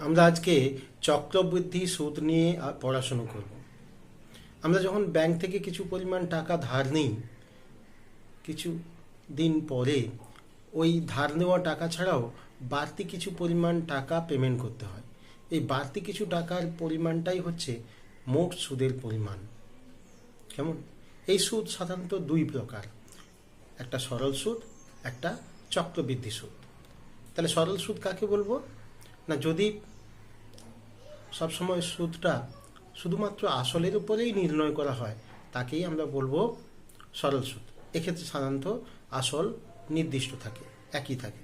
আমরা আজকে চক্রবৃদ্ধি সুদ নিয়ে পড়াশুনো করব। আমরা যখন ব্যাংক থেকে কিছু পরিমাণ টাকা ধার নিই, কিছু দিন পরে ওই ধার নেওয়া টাকা ছাড়াও বাড়তি কিছু পরিমাণ টাকা পেমেন্ট করতে হয়। এই বাড়তি কিছু টাকার পরিমাণটাই হচ্ছে মোট সুদের পরিমাণ। কেমন? এই সুদ সাধারণত দুই প্রকার। একটা সরল সুদ, একটা চক্রবৃদ্ধি সুদ। তাহলে সরল সুদ কাকে বলব? না, যদি সবসময় সুদটা শুধুমাত্র আসলের উপরেই নির্ণয় করা হয়, তাকেই আমরা বলব সরল সুদ। এক্ষেত্রে সাধারণত আসল নির্দিষ্ট থাকে, একই থাকে।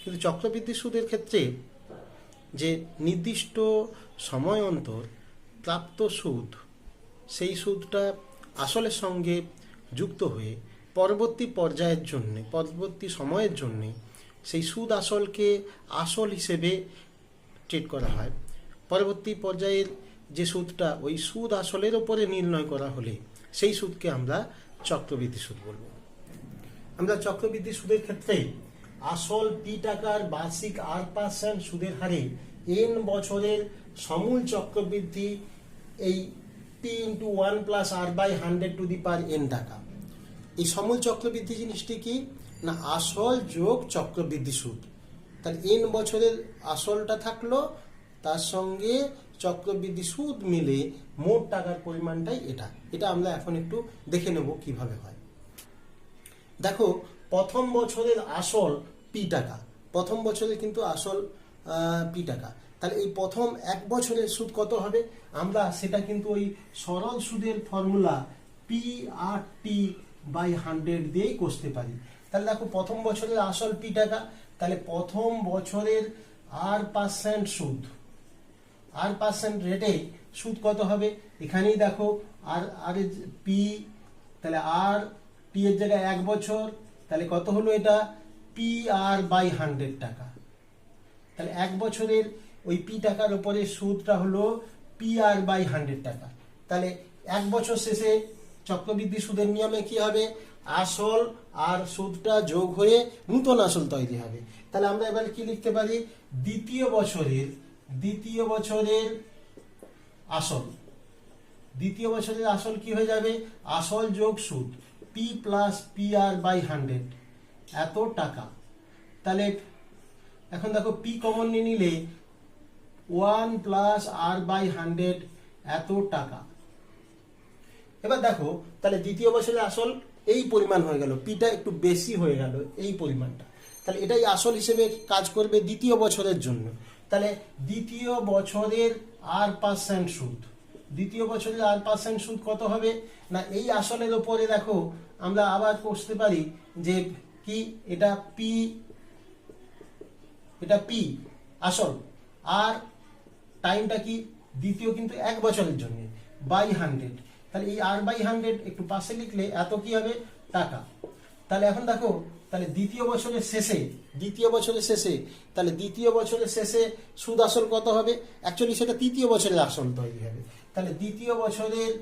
কিন্তু চক্রবৃদ্ধি সুদের ক্ষেত্রে যে নির্দিষ্ট সময় অন্তর প্রাপ্ত সুদ, সেই সুদটা আসলের সঙ্গে যুক্ত হয়ে পরবর্তী পর্যায়ের জন্যে, পরবর্তী সময়ের জন্যে সেই সুদ আসলকে আসল হিসেবে ট্রিট করা হয়। পরবর্তী পর্যায়ের যে সুদটা, ওই সুদ আসলের ওপরে নির্ণয় করা হলে সেই সুদকে আমরা চক্রবৃদ্ধি সুদ বলব। আমরা চক্রবৃদ্ধি সুদের ক্ষেত্রে আসল পি টাকার বার্ষিক আট পার্সেন্ট সুদের হারে এন বছরের সমূল চক্রবৃদ্ধি এই P into one plus R by hundred to the power N টাকা। এই সমূল চক্রবৃদ্ধি জিনিসটি কি? না, আসল যোগ চক্রবৃদ্ধি সুদ। তাহলে এন বছরের আসলটা থাকল তার সঙ্গে চক্রবৃদ্ধি সুদ মিলে মোট টাকার পরিমাণটাই এটা। এটা আমরা এখন একটু দেখে নেব কীভাবে হয়। দেখো, প্রথম বছরের আসল পি টাকা। প্রথম বছরে কিন্তু আসল পি টাকা। তাহলে এই প্রথম এক বছরের সুদ কত হবে? আমরা সেটা কিন্তু ওই সরল সুদের formula P R T by hundred দিয়েই কষতে পারি। তাহলে দেখো, প্রথম বছরের আসল পি টাকা, তাহলে প্রথম বছরের আর পার্সেন্ট সুদ আর পার্সেন্ট রেটে সুদ কত হবে? এখানেই দেখো, আর আর পি তাহলে আর পি এর জায়গায় এক বছর, তাহলে কত হলো এটা? পি আর বাই হান্ড্রেড টাকা। তাহলে এক বছরের ওই পি টাকার উপরে সুদটা হলো পি আর বাই হান্ড্রেড টাকা। তাহলে এক বছর শেষে চক্রবৃদ্ধি সুদের নিয়মে কি হবে? আসল আর সুদটা যোগ হয়ে নূতন আসল তৈরি হবে। তাহলে আমরা এবার কি লিখতে পারি? দ্বিতীয় বছরের দ্বিতীয় বছরের আসল। দ্বিতীয় বছরের আসল কি হয়ে যাবে? আসল যোগ সুদ P plus P R by hundred এত টাকা। তাহলে এখন দেখো পি কমন নিয়ে নিলে one plus R by hundred এত টাকা। এবার দেখো, তাহলে দ্বিতীয় বছরের আসল এই পরিমাণ হয়ে গেল। পিটা একটু বেশি হয়ে গেল এই পরিমাণটা। তাহলে এটাই আসল হিসেবে কাজ করবে দ্বিতীয় বছরের জন্য। তাহলে দ্বিতীয় বছরের আর পার্সেন্ট সুদ। দ্বিতীয় বছরের আর পার্সেন্ট সুদ কত হবে? না, এই আসলের ওপরে দেখো, আমরা আবার করতে পারি যে কি? এটা পি এটা পি আসল আর টাইমটা কি? দ্বিতীয় কিন্তু এক বছরের জন্য বাই হান্ড্রেড তাহলে এই আর বাই হান্ড্রেড একটু পাশে লিখলে এত কি হবে? টাকা। তাহলে এখন দেখো তাহলে দ্বিতীয় বছরের শেষে, দ্বিতীয় বছরের শেষে, তাহলে দ্বিতীয় বছরের শেষে সুদ আসল কত হবে? অ্যাকচুয়ালি সেটা তৃতীয় বছরের আসল তৈরি হবে। তাহলে দ্বিতীয় বছরের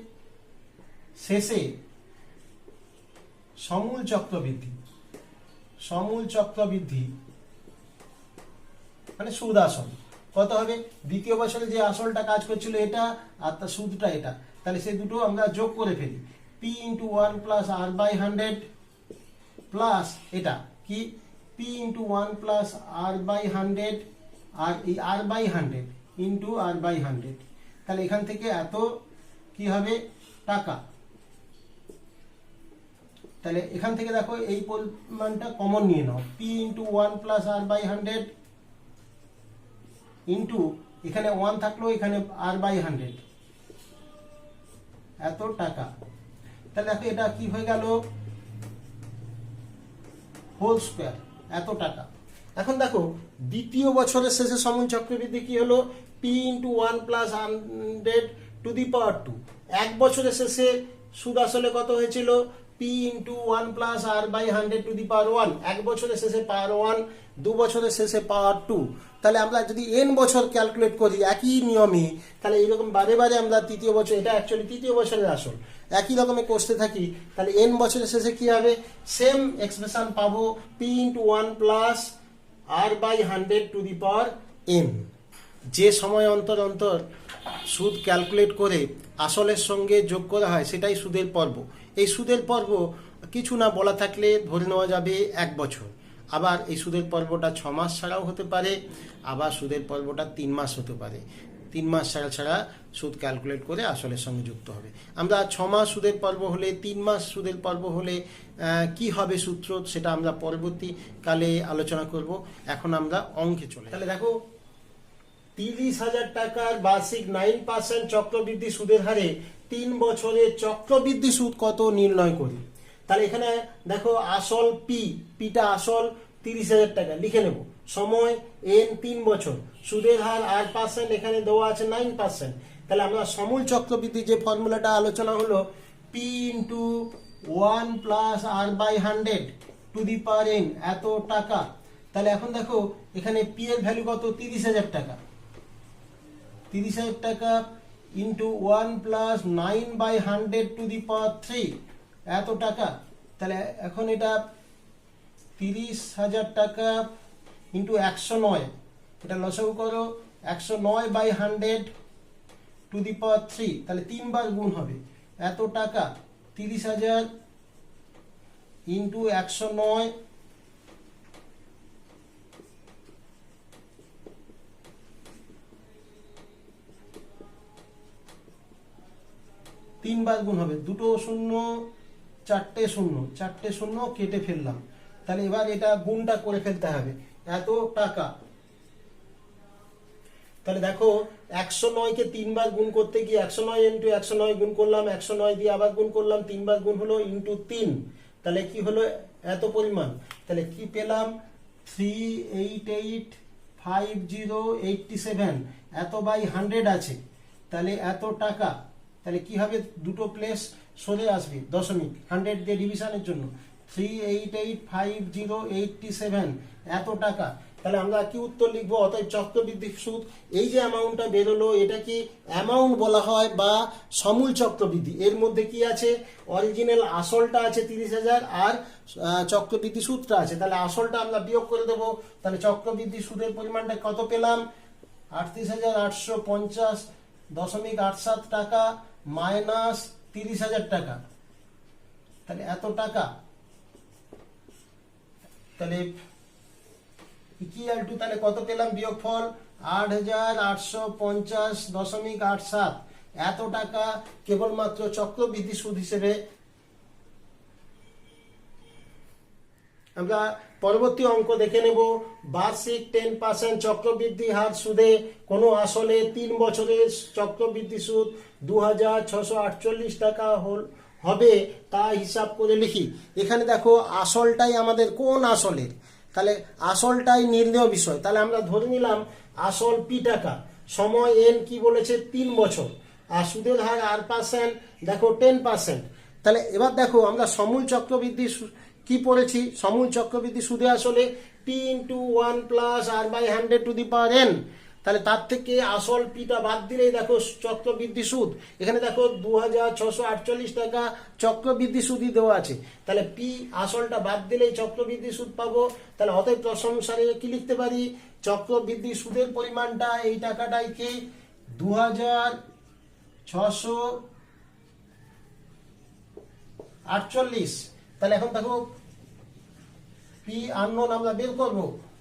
শেষে সমূল চক্রবৃদ্ধি সমূল চক্রবৃদ্ধি মানে সুদ আসল। কত হবে? দ্বিতীয় বছরে যে আসলটা কাজ করছিল এটা আর তার সুদটা এটা। তাহলে সেই দুটো আমরা যোগ করে ফেলি। P into one plus R by hundred plus এটা কি? P into one plus R by hundred আর এই R by hundred into R by hundred তাহলে এখান থেকে এত কি হবে? টাকা। তাহলে এখান থেকে দেখো এই পরিমাণটা কমন নিয়ে নাও। P into one plus R by hundred into এখানে ওয়ান থাকল, এখানে আর বাই হান্ড্রেড এত টাকা। তাহলে দেখো এটা কি হয়ে গেল? হোল স্কোয়ার এত টাকা। এখন দেখো, দ্বিতীয় বছরের শেষে সমন চক্রবৃদ্ধি কি হলো? P into one plus hundred to the power two এক বছরের শেষে সুদ আসলে কত হয়েছিল? P into one plus R by hundred to the power one এক বছরের শেষে পাওয়ার ওয়ান দু বছরের শেষে পাওয়ার টু তাহলে আমরা যদি এন বছর ক্যালকুলেট করি, একই নিয়মে, তাহলে এইরকম বারে বারে আমরা তৃতীয় বছর, এটা অ্যাকচুয়ালি তৃতীয় বছরের আসল। একই রকমে করতে থাকি, তাহলে এন বছরের শেষে কি হবে? সেম এক্সপ্রেশন পাবো P into one plus R by hundred to the power N যে সময় অন্তর অন্তর সুদ ক্যালকুলেট করে আসলের সঙ্গে যোগ করা হয়, সেটাই সুদের পর্ব। এই সুদের পর্ব কিছু না বলা থাকলে ধরে নেওয়া যাবে এক বছর। আবার এই সুদের পর্বটা ছ মাস ছাড়াও হতে পারে, আবার সুদের পর্বটা তিন মাস হতে পারে। তিন মাস ছাড়া ছাড়া সুদ ক্যালকুলেট করে আসলের সঙ্গে যুক্ত হবে। আমরা ছ মাস সুদের পর্ব হলে, তিন মাস সুদের পর্ব হলে কি হবে সূত্র সেটা আমরা পরবর্তীকালে আলোচনা করব। এখন আমরা অঙ্কে চলে তাহলে দেখো তিরিশ হাজার টাকার বার্ষিক নাইন পার্সেন্ট চক্রবৃদ্ধি সুদের হারে তিন বছরের চক্রবৃদ্ধি সুদ কত নির্ণয় করি? তাহলে এখানে দেখো আসল পি পিটা আসল তিরিশ হাজার টাকা, লিখে নেব। সময় এন তিন বছর, সুদের হার আট পার্সেন্ট এখানে দেওয়া আছে নাইন পার্সেন্ট তাহলে আমরা সমূল চক্রবৃদ্ধি যে ফর্মুলাটা আলোচনা হলো P into one plus R by hundred to the power N এত টাকা। তাহলে এখন দেখো, এখানে পি এর ভ্যালু কত? তিরিশ হাজার টাকা। তিরিশ হাজার টাকা into one plus nine by hundred to the power three এত টাকা। তাহলে এখন এটা তিরিশ হাজার টাকা ইন্টু একশো নয়। এটা লসাগু করো, একশো নয় by hundred to the power three তাহলে তিনবার গুণ হবে। এত টাকা। তিরিশ হাজার ইন্টু একশো নয় তিনবার গুণ হবে। দুটো শূন্য, চারটে শূন্য। চারটে শূন্য কেটে ফেললাম। তাহলে এবার এটা গুণটা করে ফেলতে হবে। এত টাকা। তাহলে দেখো, একশো নয়কে তিনবার গুণ করতে গিয়ে একশো নয় ইন্টু একশো নয় গুণ করলাম, একশো নয় দিয়ে আবার গুণ করলাম, তিনবার গুণ হলো ইন্টু তিন। তাহলে কি হলো? এত পরিমাণ। তাহলে কি পেলাম? Three eight eight five zero eighty seven এত বাই হান্ড্রেড আছে। তাহলে এত টাকা। তাহলে কি হবে? দুটো প্লেস সরে আসবে। দশমিক। হান্ড্রেড দিয়ে ডিভিশনের জন্য। Three eight eight five zero eighty seven এত টাকা। তাহলে আমরা কি উত্তর লিখব? অতএব চক্রবৃদ্ধি সুদ। এই যে অ্যামাউন্টটা বেরোলো, এটা কি অ্যামাউন্ট বলা হয় বা সমূল চক্রবৃদ্ধি? এর মধ্যে কি আছে? অরিজিনাল আসলটা আছে তিরিশ হাজার আর চক্রবৃদ্ধি সুদটা আছে। তাহলে আসলটা আমরা বিয়োগ করে দেবো। তাহলে চক্রবৃদ্ধি সুদের পরিমাণটা কত পেলাম? আটত্রিশ হাজার আটশো পঞ্চাশ দশমিক আট সাত টাকা। মাইনাস তিরিশ হাজার টাকা। তাহলে এত টাকা। তাহলে ইকুয়াল টু তাহলে কত পেলাম? বিয়োগফল আট হাজার আটশো পঞ্চাশ দশমিক আট সাত। এত টাকা কেবলমাত্র চক্রবৃদ্ধি সুদ হিসেবে আমরা পরবর্তী অঙ্ক দেখে নেব। বার্ষিক টেন পার্সেন্ট চক্রবৃদ্ধি হার সুদে কোনো আসলে তিন বছরের চক্রবৃদ্ধি সুদ দু টাকা হল হবে তা হিসাব করে লিখি। এখানে দেখো, আসলটাই আমাদের কোন আসলের? তাহলে আসলটাই নির্ণয় বিষয়। তাহলে আমরা ধরে নিলাম আসল পি টাকা। সময় এন কি বলেছে? তিন বছর। আর সুদের হার আর পার্সেন্ট দেখো টেন পার্সেন্ট তাহলে এবার দেখো, আমরা সমূল চক্রবৃদ্ধি কি পড়েছি? সমূল চক্রবৃদ্ধি সুদে আসলে T into one plus R by hundred to the power N তাহলে তার থেকে আসল পিটা বাদ দিলেই দেখো চক্রবৃদ্ধি সুদ। এখানে দেখো দু টাকা চক্রবৃদ্ধি সুদই দেওয়া আছে। তাহলে পি আসলটা বাদ দিলেই চক্রবৃদ্ধি সুদ পাবো। তাহলে অতএব প্রশংসারে কি লিখতে পারি? চক্রবৃদ্ধি সুদের পরিমাণটা এই টাকাটাই কি? দু হাজার ছশো আটচল্লিশ। তাহলে এখন দেখো পি আননোন আমরা বের করব।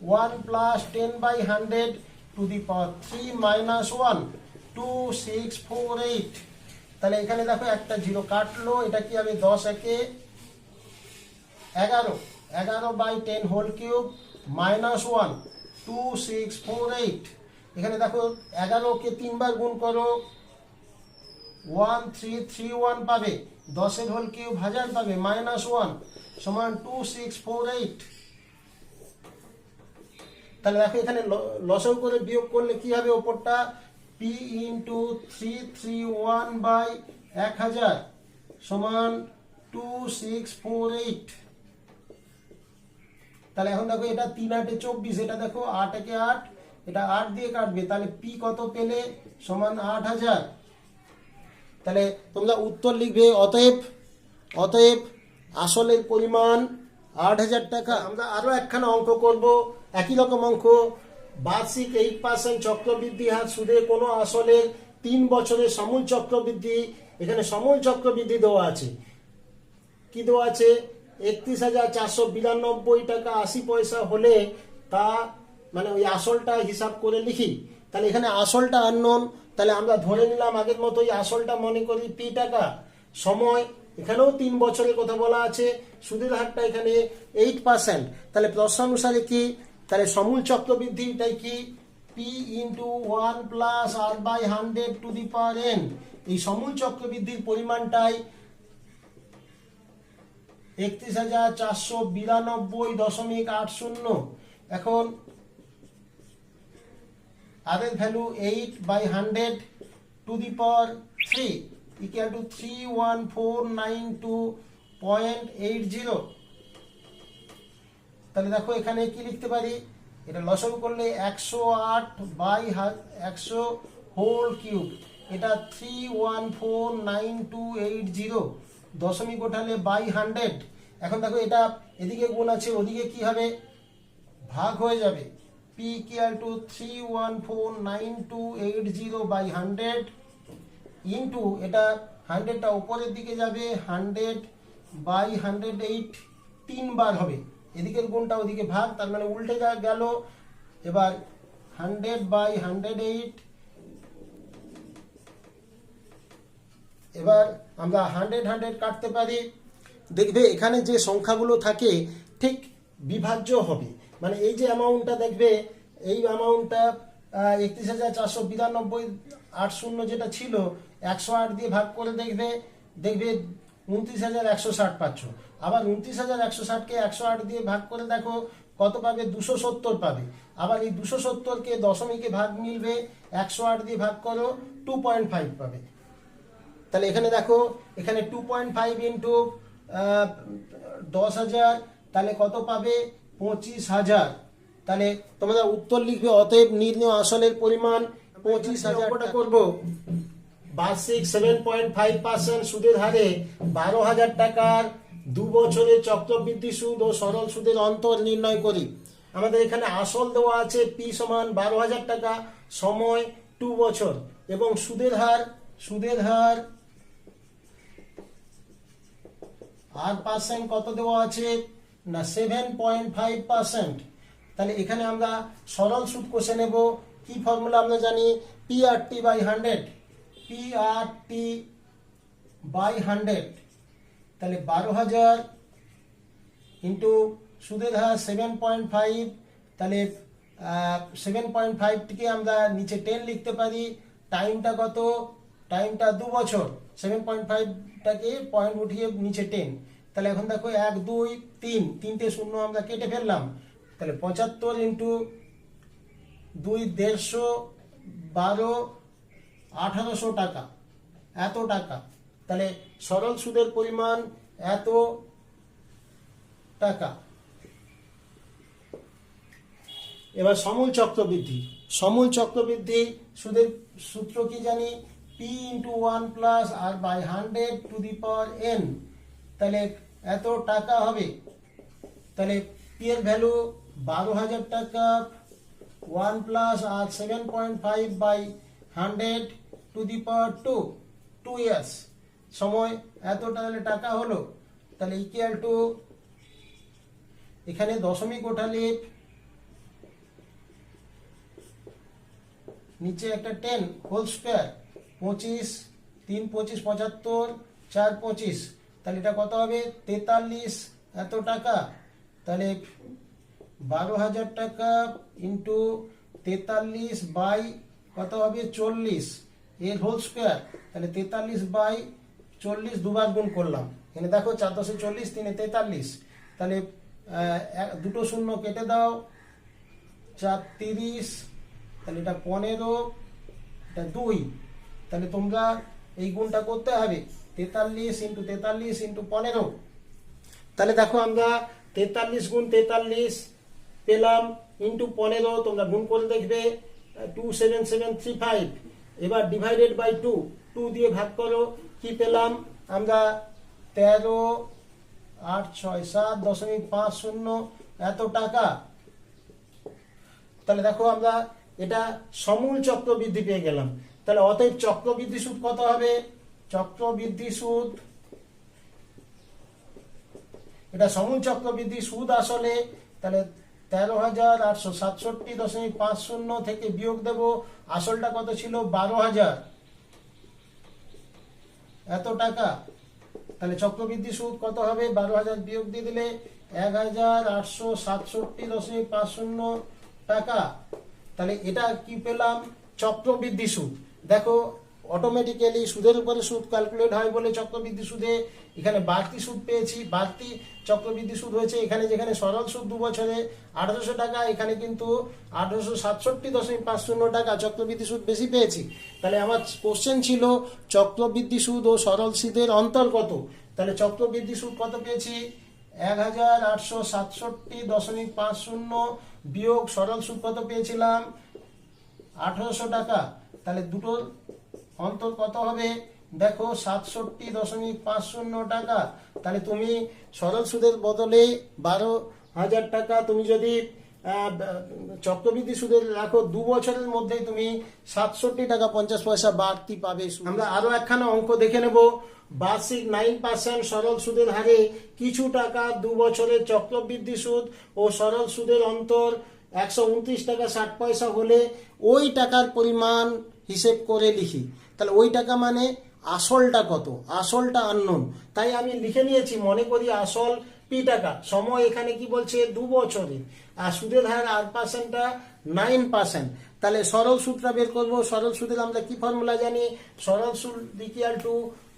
One plus ten by hundred to the power three minus one two six four eight তাহলে এখানে দেখো একটা জিরো কাটলো, এটা কি হবে? দশ একে এগারো। এগারো by ten whole cube minus one two six four eight এখানে দেখো এগারোকে তিনবার গুণ করো। ওয়ান থ্রি থ্রি ওয়ান পাবে। দশের হোল কিউব হাজার পাবে মাইনাস ওয়ান সমান টু সিক্স ফোর এইট তাহলে দেখো এখানে লসও করে বিয়োগ করলে কি হবে? ওপরটা P into three three one by এক হাজার সমান টু সিক্স ফোর এইট তাহলে এখন দেখো এটা তিন আটে চব্বিশ, এটা দেখো আট একে আট, এটা আট দিয়ে কাটবে, তাহলে পি কত পেলে? সমান আট হাজার। তাহলে তোমরা উত্তর লিখবে, অতএব অতএব আসলের পরিমাণ আট হাজার টাকা। আমরা আরও একখানা অঙ্ক করব। একই রকম অঙ্ক। বার্ষিক এইট পার্সেন্ট চক্রবৃদ্ধি হার সুদে কোনো আসলে তিন বছরের সমূল চক্রবৃদ্ধি, এখানে সমূল চক্রবৃদ্ধি দেওয়া আছে। কি দেওয়া আছে? একত্রিশ হাজার চারশো বিরানব্বই টাকা আশি পয়সা হলে তা মানে ওই আসলটা হিসাব করে লিখি। তাহলে এখানে আসলটা আননোন তাহলে আমরা ধরে নিলাম আগের মতো ওই আসলটা মনে করি পি টাকা। সময়, এখানেও তিন বছরের কথা বলা আছে। সুদের হারটা এখানে এইট পার্সেন্ট তাহলে প্রশ্ন অনুসারে কি? তাহলে সমূল চক্রবৃদ্ধিটাই কি? P into one plus R by hundred to the power N এই সমূল চক্রবৃদ্ধির পরিমাণটাই একত্রিশ হাজার চারশো বিরানব্বই দশমিক আট শূন্য। এখন আর এর value eight by hundred to the power three equal to three one four nine two point eight zero তাহলে দেখো এখানে কি লিখতে পারি? এটা লসগু করলে একশো আট বাই একশো হোল কিউব। এটা three one four nine two eight zero দশমিক ওঠালে বাই হান্ড্রেড। এখন দেখো এটা এদিকে গুণ আছে, ওদিকে কি হবে? ভাগ হয়ে যাবে। P equal to three one four nine two eight zero by hundred into এটা হান্ড্রেডটা উপরের দিকে যাবে, হান্ড্রেড বাই হান্ড্রেড এইট তিনবার হবে। এদিকের গুণটা ওদিকে ভাগ, তার মানে উল্টে গেল, এবার হান্ড্রেড বাই হান্ড্রেড এইট এবার আমরা হান্ড্রেড হান্ড্রেড কাটতে পারি। দেখবে এখানে যে সংখ্যাগুলো থাকে, ঠিক বিভাজ্য হবে। মানে এই যে অ্যামাউন্টটা দেখবে, এই অ্যামাউন্টটা একত্রিশ হাজার চারশো বিরানব্বই, আট শূন্য যেটা ছিল, একশো আট দিয়ে ভাগ করে দেখবে দেখবে উনত্রিশ হাজার একশো ষাট পাচ্ছ। আবার উনত্রিশ হাজার একশো ষাটকে একশো আট দিয়ে ভাগ করে দেখো কত পাবে? দুশো সত্তর পাবে। আবার এই দুশো সত্তরকে দশমিকে ভাগ মিলবে একশো আট দিয়ে ভাগ করো টু পয়েন্ট ফাইভ পাবে। তাহলে এখানে দেখো এখানে টু পয়েন্ট ফাইভ ইন্টু দশ হাজার তাহলে কত পাবে? পঁচিশ হাজার। তাহলে তোমরা উত্তর লিখবে অতএব নির্ণয় আসলের পরিমাণ পঁচিশ হাজার করব। বার্ষিক সেভেন পয়েন্ট ফাইভ পার্সেন্ট সুদের হারে বারো হাজার টাকার দু বছরের চক্রবৃদ্ধি সুদ ও সরল সুদের অন্তর নির্ণয় করি। আমাদের এখানে আসল দেওয়া আছে পি সমান বারো হাজার টাকা সময় টু বছর এবং সুদের হার সুদের হার আর পার্সেন্ট কত দেওয়া আছে? না সেভেন পয়েন্ট ফাইভ পার্সেন্ট তাহলে এখানে আমরা সরল সুদ কষে নেব। কি ফর্মুলা আমরা জানি? P R T by hundred P R T by hundred তাহলে বারো হাজার ইন্টু সুদের হার সেভেন পয়েন্ট ফাইভ, তাহলে সেভেন পয়েন্ট ফাইভটিকে আমরা নিচে টেন লিখতে পারি। টাইমটা কত? টাইমটা দু বছর। সেভেন পয়েন্ট ফাইভটাকে পয়েন্ট উঠিয়ে নিচে টেন তাহলে এখন দেখো এক, দুই, তিন। তিনটে শূন্য আমরা কেটে ফেললাম। তাহলে পঁচাত্তর ইন্টু দুই দেড়শো বারো, আঠারোশো টাকা। এত টাকা। তাহলে সরল সুদের পরিমাণ এত টাকা। এবার সমূল চক্রবৃদ্ধি সমূল চক্রবৃদ্ধি সুদের সূত্র কি জানি? P into one plus R by hundred to the power N তাহলে এত টাকা হবে। তাহলে পি এর ভ্যালু বারো হাজার টাকা one plus R seven point five by hundred to the power two two years সময় এত তাহলে টাকা হলো, তাহলে ইকুয়াল টু এখানে দশমিক ওঠালে নিচে একটা টেন হোল স্কোয়ার পঁচিশ, তিন পঁচিশ পঁচাত্তর, চার পঁচিশ, তাহলে এটা কত হবে? তেতাল্লিশ, এত টাকা, তাহলে বারো হাজার টাকা ইন্টু তেতাল্লিশ বাই কত হবে? চল্লিশ, এর হোল স্কোয়ার তাহলে তেতাল্লিশ বাই চল্লিশ দুবার গুণ করলাম। এখানে দেখো চার দশে চল্লিশ, তিনে তেতাল্লিশ। তাহলে দুটো শূন্য কেটে দাও। চার তিরিশ, তাহলে এটা পনেরো, এটা দুই। তাহলে তোমরা এই গুণটা করতে হবে। তেতাল্লিশ ইন্টু তেতাল্লিশ ইন্টু পনেরো। তাহলে দেখো আমরা তেতাল্লিশ গুণ তেতাল্লিশ পেলাম ইন্টু পনেরো, তোমরা গুণ করে দেখবে two seven seven three five এবার ডিভাইডেড বাই টু টু দিয়ে ভাগ করো, কি পেলাম? আমরা তেরো, আট, ছয়, সাত, দশমিক পাঁচ শূন্য, এত টাকা। তাহলে দেখো আমরা এটা সমূল চক্রবৃদ্ধি পেয়ে গেলাম। তাহলে অতএব চক্রবৃদ্ধি সুদ কত হবে? চক্রবৃদ্ধি সুদ, এটা সমূল চক্রবৃদ্ধি সুদ আসলে, তাহলে তেরো হাজার আটশো সাতষট্টি দশমিক পাঁচ শূন্য থেকে বিয়োগ দেব। আসলটা কত ছিল? বারো হাজার। এত টাকা? তাহলে চক্রবৃদ্ধি সুদ কত হবে? বারো হাজার বিয়োগ দিয়ে দিলে এক হাজার আটশো সাতষট্টি দশমিক পাঁচ শূন্য টাকা। তাহলে এটা কি পেলাম? চক্রবৃদ্ধি সুদ। দেখো অটোমেটিক্যালি সুদের উপরে সুদ ক্যালকুলেট হয় বলে চক্রবৃদ্ধি সুদে এখানে বাড়তি সুদ পেয়েছি, বাড়তি চক্রবৃদ্ধি সুদ হয়েছে এখানে যেখানে সরল সুদ দু বছরে আঠারোশো টাকা, এখানে কিন্তু আঠারোশো সাতষট্টি দশমিক পাঁচ শূন্য টাকা চক্রবৃদ্ধি সুদ বেশি পেয়েছি। তাহলে আমার কোশ্চেন ছিল, চক্রবৃদ্ধি সুদ ও সরল সুদের অন্তর কত? তাহলে চক্রবৃদ্ধি সুদ কত পেয়েছি? এক হাজার আটশো সাতষট্টি দশমিক পাঁচ শূন্য বিয়োগ সরল সুদ কত পেয়েছিলাম? আঠারোশো টাকা। তাহলে দুটোর অন্তর কত হবে? দেখো, সাতষট্টি দশমিক পাঁচ শূন্য টাকা। তাহলে তুমি সরল সুদের বদলে বারো হাজার টাকা তুমি যদি চক্রবৃদ্ধি সুদের রাখো, দু বছরের মধ্যেই তুমি সাতষট্টি টাকা পঞ্চাশ পয়সা বাড়তি পাবে আমরা আরও একখানা অঙ্ক দেখে নেব। বার্ষিক নাইন পার্সেন্ট সরল সুদের হারে কিছু টাকা দু বছরের চক্রবৃদ্ধি সুদ ও সরল সুদের অন্তর একশো উনত্রিশ টাকা ষাট পয়সা হলে ওই টাকার পরিমাণ হিসেব করে লিখি। তাহলে ওই টাকা মানে আসলটা কত? আসলটা আননোন তাই আমি লিখে নিয়েছি, মনে করি আসল পি টাকা। সময় এখানে কি বলছে? দু বছরে আর সুদের হার আট পার্সেন্টটা নাইন পার্সেন্ট তাহলে সরল সুদটা বের করব। সরল সুদের আমরা কি ফর্মুলা জানি? সরল সুদ equal to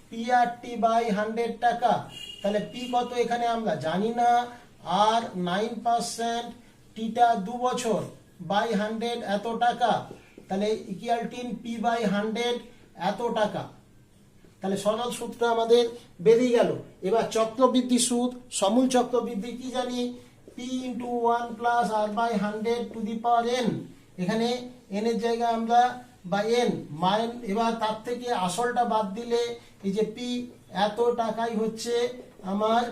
P R T by hundred টাকা। তাহলে পি কত এখানে আমরা? জানি না। আর নাইন পার্সেন্ট টিটা দু বছর বাই হান্ড্রেড এত টাকা। তাহলে equal ten P by hundred এত টাকা। তাহলে সরল সূত্র আমাদের বেরিয়ে গেল। এবার চক্রবৃদ্ধি সুদ, সমূল চক্রবৃদ্ধি কি জানি? P into one plus R by hundred to the power N এখানে এন এর জায়গায় আমরা বা এন মাইন এবার তার থেকে আসলটা বাদ দিলে এই যে পি এত টাকাই হচ্ছে আমার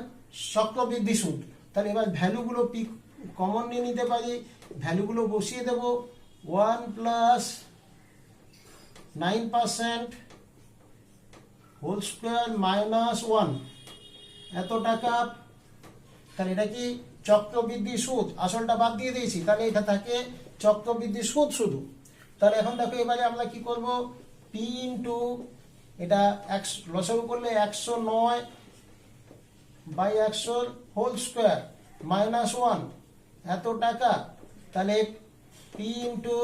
চক্রবৃদ্ধি সুদ। তাহলে এবার ভ্যালুগুলো পি কমন নিয়ে নিতে পারি। ভ্যালুগুলো বসিয়ে দেব। One plus nine percent whole square minus one এত টাকা, তাহলে এটা কি চক্রবৃদ্ধি সুদ? আসলটা বাদ দিয়ে দিয়েছি, তাহলে এটা থাকে চক্রবৃদ্ধি সুদ শুধু। তাহলে এখন দেখো, এবারে আমরা কি করব? পি ইন্টু এটা একশো লসাগু করলে একশো নয় বাই একশোর হোল স্কোয়ার মাইনাস ওয়ান এত টাকা, তাহলে পি ইন্টু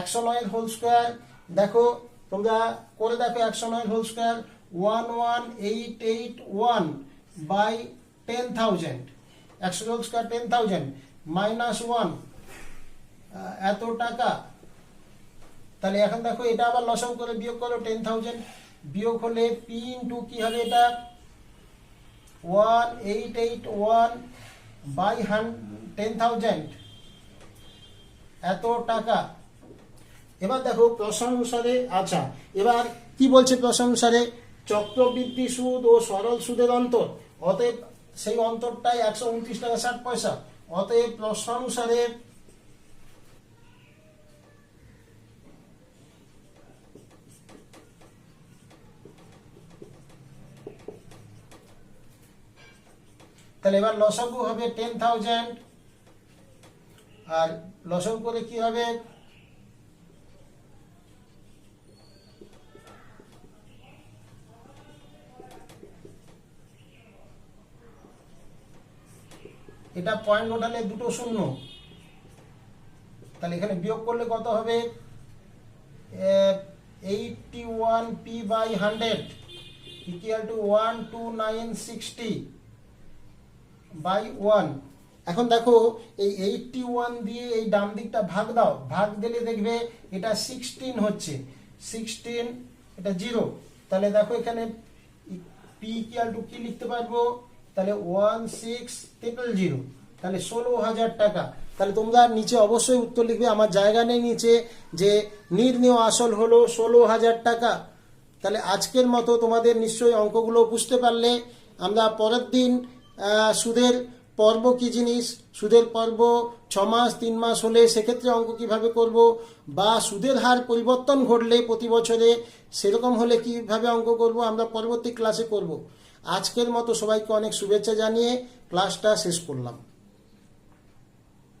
একশো নয়ের হোল স্কোয়ার দেখো, তোমরা করে দেখো একশো নয়ের whole square one one eight eight one by ten thousand একশো whole square ten thousand minus one এত টাকা। তাহলে এখন দেখো, এটা আবার লসম করে বিয়োগ করো টেন থাউজেন্ড বিয়োগ হলে পি ইন্টু কি হবে এটা? One eight eight one by Han ten thousand এত টাকা। এবার দেখো প্রশ্ন অনুসারে আচ্ছা এবার কি বলছে প্রশ্ন অনুসারে চক্রবৃদ্ধি সুদ ও সরল সুদের অন্তর। অতএব সেই অন্তরটাই একশো উনত্রিশ টাকা ষাট পয়সা। অতএব প্রশ্ন অনুসারে তাহলে এবার লসাগু হবে টেন থাউজেন্ড। আর লসাগু করে কি হবে? এটা পয়েন্ট ওঠালে দুটো শূন্য। তাহলে এখানে বিয়োগ করলে কত হবে? Eighty one P by hundred equal to one two nine sixty by one এখন দেখো, এই এইটটি ওয়ান দিয়ে এই ডান দিকটা ভাগ দাও। ভাগ দিলে দেখবে এটা সিক্সটিন হচ্ছে। সিক্সটিন এটা জিরো তাহলে দেখো এখানে পি ইকুয়াল টু কি লিখতে পারব? তাহলে ওয়ান সিক্স ট্রিপল জিরো তাহলে ষোলো হাজার টাকা। তাহলে তোমরা নিচে অবশ্যই উত্তর লিখবে, আমার জায়গা নেই নিচে, যে নির্ণয় আসল হলো ষোলো হাজার টাকা। তাহলে আজকের মতো তোমাদের নিশ্চয়ই অঙ্কগুলো বুঝতে পারলে। আমরা পরের দিন সুদের পর্ব কি জিনিস? সুদের পর্ব ছ মাস, তিন মাস হলে সেক্ষেত্রে অঙ্ক কীভাবে করব? বা সুদের হার পরিবর্তন ঘটলে প্রতি বছরে সেরকম হলে কীভাবে অঙ্ক করব? আমরা পরবর্তী ক্লাসে করব। আজকের মতো সবাইকে অনেক শুভেচ্ছা জানিয়ে ক্লাসটা শেষ করলাম।